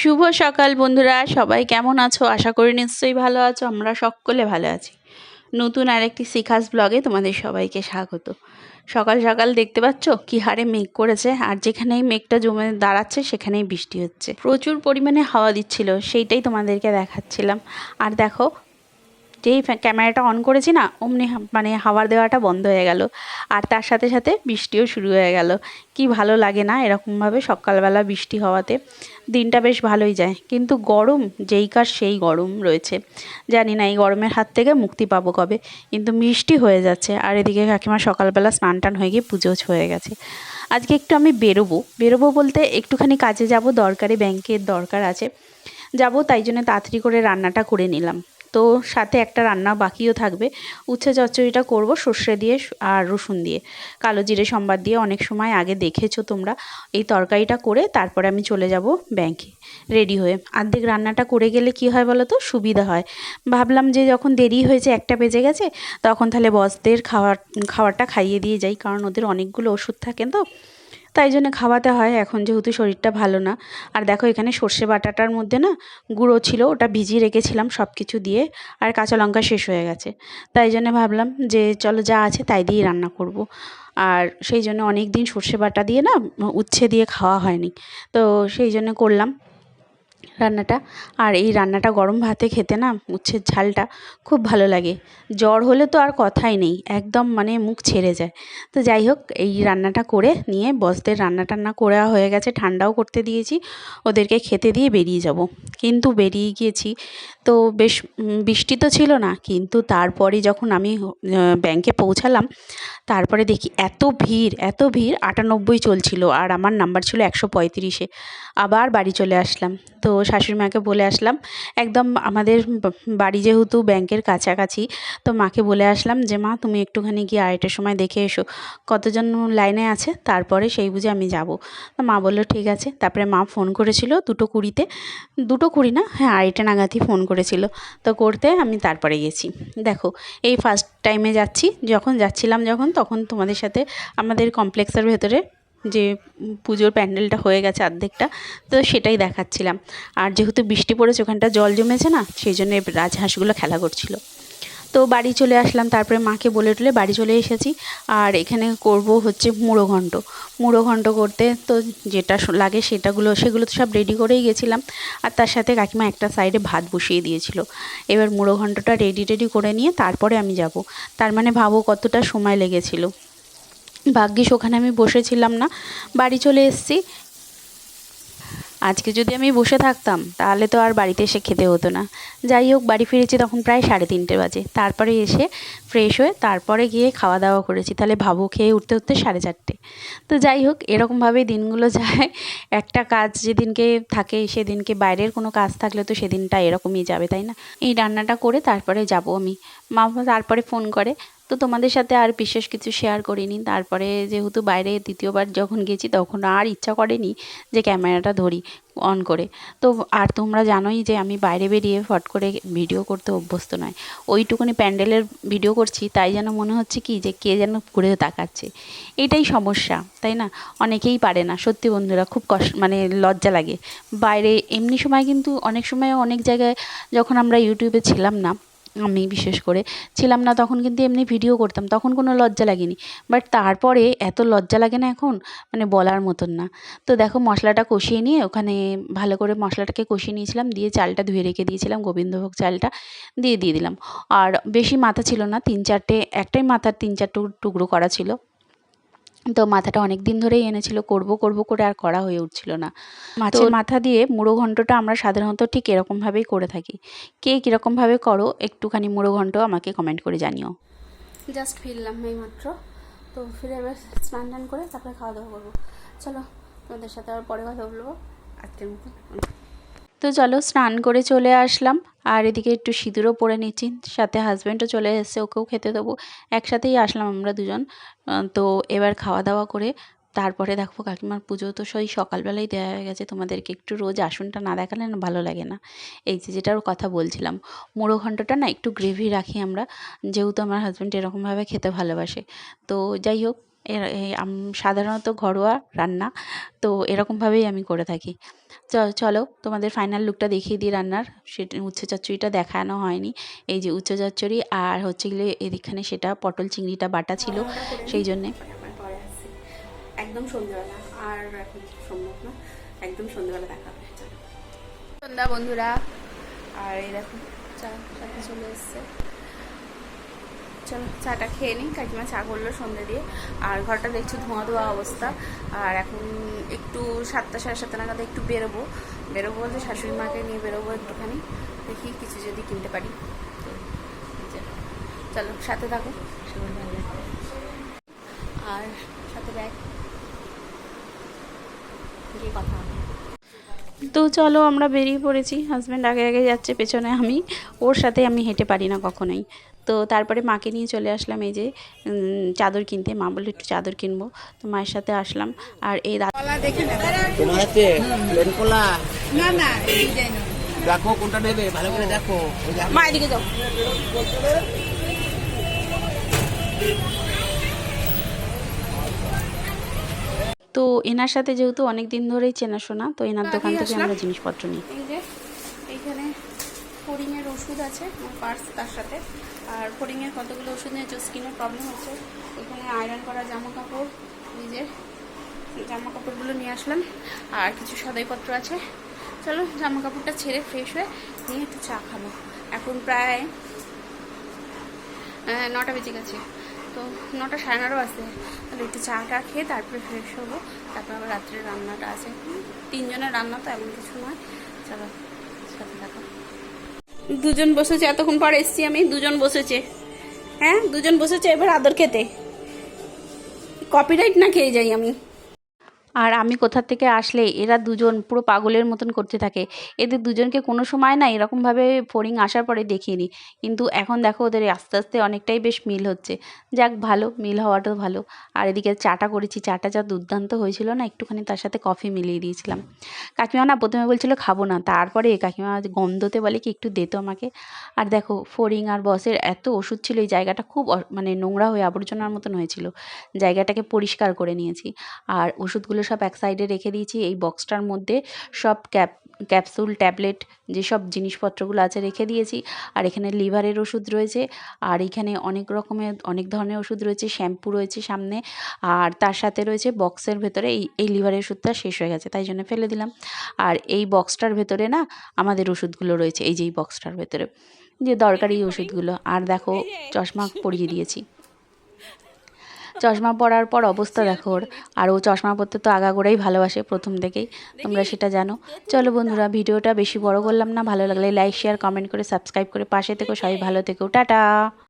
শুভ সকাল বন্ধুরা, সবাই কেমন আছো? আশা করি নিশ্চয়ই ভালো আছো, আমরা সকলে ভালো আছি। নতুন আরেকটি শিখাস ব্লগে তোমাদের সবাইকে স্বাগত। সকাল সকাল দেখতে পাচ্ছ কি হারে মেঘ করেছে, আর যেখানেই মেঘটা জমে দাঁড়াচ্ছে, সেখানেই বৃষ্টি হচ্ছে। প্রচুর পরিমাণে হাওয়া দিচ্ছিল, সেইটাই তোমাদেরকে দেখাচ্ছিলাম। আর দেখো যেই ক্যামেরাটা অন করেছি না, অমনি মানে হাওয়ার দেওয়াটা বন্ধ হয়ে গেল। আর তার সাথে সাথে বৃষ্টিও শুরু হয়ে গেল। কি ভালো লাগে না এরকমভাবে সকালবেলা বৃষ্টি হওয়াতে। দিনটা বেশ ভালোই যায়। কিন্তু গরম, যেই কাজ সেই গরম রয়েছে। জানি না এই গরমের হাত থেকে মুক্তি পাবো কবে। কিন্তু মিষ্টি হয়ে যাচ্ছে। আর এদিকে কাকিমা সকালবেলা স্নান টান হয়ে গিয়ে পুজো হয়ে গেছে। আজকে একটু আমি বেরোবো। বেরোবো বলতে একটুখানি কাজে যাব। দরকারি ব্যাংকের দরকার আছে। যাব তাই জন্য তাড়াতাড়ি করে রান্নাটা করে নিলাম। তো সাথে একটা রান্না বাকিও থাকবে। উচ্ছে চচ্চড়িটা করব সর্ষে দিয়ে আর রসুন দিয়ে। কালো জিরে সম্বাদ দিয়ে অনেক সময় আগে দেখেছ তোমরা। এই তরকারিটা করে তারপরে আমি চলে যাব ব্যাংকে রেডি হয়ে। আর্ধেক রান্নাটা করে গেলে কি হয় বলো তো? সুবিধা হয়। ভাবলাম যে যখন দেরি হয়েছে একটা বেজে গেছে, তখন তাহলে বসদের খাওয়ার খাবারটা খাইয়ে দিয়ে যাই। কারণ ওদের অনেকগুলো ওষুধ থাকে তো। তাই জন্য খাওয়াতে হয়। এখন যেহেতু শরীরটা ভালো না। আর দেখো এখানে সর্ষে বাটাটার মধ্যে না গুঁড়ো ছিল, ওটা ভিজিয়ে রেখেছিলাম সব কিছু দিয়ে, আর কাঁচা লঙ্কা শেষ হয়ে গেছে। তাই জন্য ভাবলাম যে চলো যা আছে তাই দিয়েই রান্না করব। আর সেই জন্য অনেক দিন সর্ষে বাটা দিয়ে না উচ্ছে দিয়ে খাওয়া হয়নি। তো সেই জন্য করলাম। রান্নাটা। আর এই রান্নাটা গরম ভাতে খেতে না উচ্ছের ঝালটা খুব ভালো লাগে। জ্বর হলে তো আর কথাই নেই, একদম মানে মুখ ছেড়ে যায়। তো যাই হোক, এই রান্নাটা করে নিয়ে বসদের রান্না টান্না করা হয়ে গেছে, ঠান্ডাও করতে দিয়েছি। ওদেরকে খেতে দিয়ে বেরিয়ে যাব। কিন্তু বেরিয়ে গিয়েছি তো বেশ বৃষ্টি তো ছিল না, কিন্তু তারপরে যখন আমি ব্যাংকে পৌঁছালাম, তারপরে দেখি এত ভিড় এত ভিড়, আটানব্বই চলছিল। আর আমার নাম্বার ছিল একশো পঁয়ত্রিশে। আবার বাড়ি চলে আসলাম। তো শাশুড়ি মাকে বলে আসলাম, একদম আমাদের বাড়ি যেহেতু ব্যাংকের কাছাকাছি, তো মাকে বলে আসলাম যে, মা, তুমি একটুখানি গিয়ে আড়াইটার সময় দেখে এসো, কতজন লাইনে আছে, তারপরে সেই বুঝে আমি যাব। তো মা বলল, ঠিক আছে। তারপরে মা ফোন করেছিল দুটো কুড়িতে, দুটো কুড়ি না হ্যাঁ আড়াইটা নাগাদই ফোন করেছিল, তো করতে আমি তারপরে গেছি। দেখো, এই ফার্স্ট টাইমে যাচ্ছি, যখন যাচ্ছিলাম যখন, তখন তোমাদের সাথে আমাদের কমপ্লেক্সের ভেতরে যে পুজোর প্যান্ডেলটা হয়ে গেছে অর্ধেকটা তো সেটাই দেখাচ্ছিলাম। আর যেহেতু বৃষ্টি পড়েছে, ওখানটা জল জমেছে না, সেই জন্য রাজহাঁসগুলো খেলা করছিল। তো বাড়ি চলে আসলাম, তারপরে মাকে বলে টলে বাড়ি চলে এসেছি। আর এখানে করব হচ্ছে মুড়ো ঘন্ট। মুড়ো ঘন্ট করতে তো যেটা লাগে সেটাগুলো, সেগুলো তো সব রেডি করেই গেছিলাম। আর তার সাথে কাকিমা একটা সাইডে ভাত বসিয়ে দিয়েছিল। এবার মুড়ো ঘন্টটা রেডি টেডি করে নিয়ে তারপরে আমি যাব। তার মানে ভাবো কতটা সময় লেগেছিল। ভাগ্যিস ওখানে আমি বসেছিলাম না। বাড়ি চলে এসেছি। আজকে যদি আমি বসে থাকতাম, তাহলে তো আর বাড়িতে এসে খেতে হতো না। যাই হোক, বাড়ি ফিরেছি তখন প্রায় সাড়ে তিনটে বাজে। তারপরে এসে ফ্রেশ হয়ে তারপরে গিয়ে খাওয়া দাওয়া করেছি। তাহলে ভাবো, খেয়ে উঠতে উঠতে সাড়ে চারটে। তো যাই হোক এরকমভাবেই দিনগুলো যায়। একটা কাজ যেদিনকে থাকে, সেদিনকে বাইরের কোনো কাজ থাকলে তো সেদিনটা এরকমই যাবে, তাই না? এই রান্নাটা করে তারপরে যাব আমি। মা তারপরে ফোন করে। তো তোমাদের সাথে আর বিশেষ কিছু শেয়ার করিনি। তারপরে যেহেতু বাইরে দ্বিতীয়বার যখন গেছি, তখন আর ইচ্ছা করেনি যে ক্যামেরাটা ধরি অন করে। তো আর তোমরা জানোই যে আমি বাইরে বেরিয়ে ফট করে ভিডিও করতে অভ্যস্ত নয়। ওইটুকুনি প্যান্ডেলের ভিডিও করছি, তাই যেন মনে হচ্ছে কি যে কে যেন ঘুরে তাকাচ্ছে। এটাই সমস্যা, তাই না? অনেকেই পারে না, সত্যি বন্ধুরা, খুব কষ্ট মানে লজ্জা লাগে। বাইরে এমনি সময় কিন্তু অনেক সময় অনেক জায়গায় যখন আমরা ইউটিউবে ছিলাম না আমি বিশেষ করে ছিলাম না, তখন কিন্তু এমনি ভিডিও করতাম, তখন কোনো লজ্জা লাগেনি। বাট তারপরে এত লজ্জা লাগে না এখন মানে বলার মতন না। তো দেখো মশলাটা কষিয়ে নিয়ে ওখানে ভালো করে মশলাটাকে কষিয়ে নিয়েছিলাম, দিয়ে চালটা ধুয়ে রেখে দিয়েছিলাম, গোবিন্দভোগ চালটা দিয়ে দিয়ে দিলাম। আর বেশি মাথা ছিল না, তিন চারটে, একটাই মাথার তিন চার টুকরো করা ছিল। তো মাথাটা অনেক দিন ধরেই এনেছিল করব করব করে আর করা হয়ে উঠছিল না। মাছের মাথা দিয়ে মুড়ো ঘন্টটা আমরা সাধারণত ঠিক এরকমভাবেই করে থাকি। কে কীরকমভাবে করো একটুখানি মুড়ো ঘন্ট আমাকে কমেন্ট করে জানিও। জাস্ট ফিরলাম এই মাত্র তো ফিরে এবার স্নান টান করে তারপরে খাওয়া দাওয়া করব। চলো তোমাদের সাথে আবার পরে কথা বলব। আজকের মতন। তো চলো স্নান করে চলে আসলাম। আর এদিকে একটু সিঁদুরও পরে নিচ্ছি, সাথে হাজব্যান্ডও চলে এসেছে, ওকেও খেতে দেবো। একসাথেই আসলাম আমরা দুজন। তো এবার খাওয়া দাওয়া করে তারপরে দেখো কাকিমার পুজো তো সেই সকালবেলাই দেওয়া হয়ে গেছে। তোমাদেরকে একটু রোজ আসনটা না দেখালে না ভালো লাগে না। এই যে যেটার কথা বলছিলাম মুড়ো ঘন্টটা না একটু গ্রেভি রাখি আমরা। যেহেতু আমার হাজব্যান্ড এরকমভাবে খেতে ভালোবাসে। তো যাই হোক এর সাধারণত ঘরোয়া রান্না। তো এরকমভাবেই আমি করে থাকি। চ- চলো তোমাদের ফাইনাল লুকটা দেখিয়ে দিই রান্নার। সেটা উচ্ছে চচ্চড়িটা দেখানো হয়নি। এই যে উচ্ছে চচ্চড়ি আর হচ্ছে গেলে এদিকখানে সেটা পটল চিংড়িটা বাটা ছিল সেই জন্যে। তারপরে পরে আসছি একদম সন্ধ্যেবেলা আর এখন সম্ভব না একদম সন্ধ্যেবেলা দেখা হবে সন্ধ্যা বন্ধুরা আর এই দেখো চা চলে এসছে। চলো চাটা খেয়ে নিই। কাকিমা চা করল সন্ধ্যে দিয়ে। আর ঘরটা দেখছ ধোঁয়া ধোয়া অবস্থা। আর এখন একটু সাতটা, সাড়ে সাতটা নাগাদ একটু বেরোবো। বেরোবো বলতে শাশুড়ি মাকে নিয়ে বেরোবো একটুখানি। দেখি কিছু যদি কিনতে পারি। চলো, সাথে থাকো। আর সাথে গিয়ে কথা তো চলো আমরা বেরিয়ে পড়েছি। হাজব্যান্ড আগে আগে যাচ্ছে পেছনে আমি। ওর সাথে আমি হেঁটে পারি না কখনোই। তো তারপরে মাকে নিয়ে চলে আসলাম এই যে চাদর কিনতে। মা বলল একটু চাদর কিনবো। তো মায়ের সাথে আসলাম। আর এই দা- তোমার হাতে পেন কলা? না না ডিজাইন দেখো কোনটা নেবে ভালো করে দেখো। মা এদিকে যাও। তো এনার সাথে যেহেতু অনেক দিন ধরেই চেনাশোনা তো এনার দোকান থেকে আমরা জিনিসপত্র নিই। এই যে এইখানে ফড়িংয়ের ওষুধ আছে পার্স তার সাথে। আর ফড়িংয়ের কতগুলো ওষুধ নিয়েছে? স্কিনের প্রবলেম হচ্ছে। এখানে আয়রন করা জামা কাপড় নিজের জামা কাপড়গুলো নিয়ে আসলাম। আর কিছু সদাইপত্র আছে। চলো জামা কাপড়টা ছেড়ে ফ্রেশ হয়ে নিয়ে একটু চা খাব। এখন প্রায় নটা বেজে গেছে। তো নটা সাড়ে নটা বাজতে তাহলে একটু চা টা খেয়ে তারপরে ফ্রেশ হব। তারপর আবার রাত্রের রান্নাটা আছে। তিনজনের রান্না তো এমন কিছু নয়। চলো, সাথে থাকো। দুজন বসেছে, এতক্ষণ পর এসছি আমি। দুজন বসেছে। হ্যাঁ দুজন বসেছে এবার আদর খেতে। কপিরাইট না খেয়ে যাই আমি। আর আমি কোথা থেকে আসলে এরা দুজন পুরো পাগলের মতন করতে থাকে। এদের দুজনকে কোনো সময় না এরকমভাবে ফড়িং আসার পরে দেখিনি। কিন্তু এখন দেখো ওদের আস্তে আস্তে অনেকটাই বেশ মিল হচ্ছে। যাক ভালো, মিল হওয়াটাও ভালো। আর এদিকে চাটা করেছি। চাটা যা দুর্দান্ত হয়েছিল না, একটুখানি তার সাথে কফি মিলিয়ে দিয়েছিলাম। কাকিমা না প্রথমে বলছিল, খাব না। তারপরে কাকিমা গন্ধতে বলে কি, একটু দে তো আমাকে। আর দেখো ফড়িং আর বসের এত ওষুধ ছিল, এই জায়গাটা খুব মানে নোংরা হয়ে আবর্জনার মতন হয়েছিল। জায়গাটাকে পরিষ্কার করে নিয়েছি। আর ওষুধগুলো সব এক সাইডে রেখে দিয়েছি। এই বক্সটার মধ্যে সব ক্যাপ ক্যাপসুল ট্যাবলেট যেসব জিনিসপত্রগুলো আছে রেখে দিয়েছি। আর এখানে লিভারের ওষুধ রয়েছে। আর এখানে অনেক রকমের অনেক ধরনের ওষুধ রয়েছে। শ্যাম্পু রয়েছে সামনে। আর তার সাথে রয়েছে বক্সের ভেতরে এই এই লিভারের ওষুধটা শেষ হয়ে গেছে। তাই জন্য ফেলে দিলাম। আর এই বক্সটার ভেতরে না আমাদের ওষুধগুলো রয়েছে। এই যে এই বক্সটার ভেতরে। যে দরকারি ওষুধগুলো। আর দেখো চশমা পরিয়ে দিয়েছি। চশমা পরার পর অবস্থা দেখো ওর। আর ও চশমা পরতে তো আগাগোড়াই ভালোবাসে প্রথম থেকেই। তোমরা সেটা জানো। চলো বন্ধুরা ভিডিওটা বেশি বড় করলাম না। ভালো লাগলে লাইক শেয়ার কমেন্ট করে সাবস্ক্রাইব করে পাশে থেকো। সবাই ভালো থেকো। টাটা!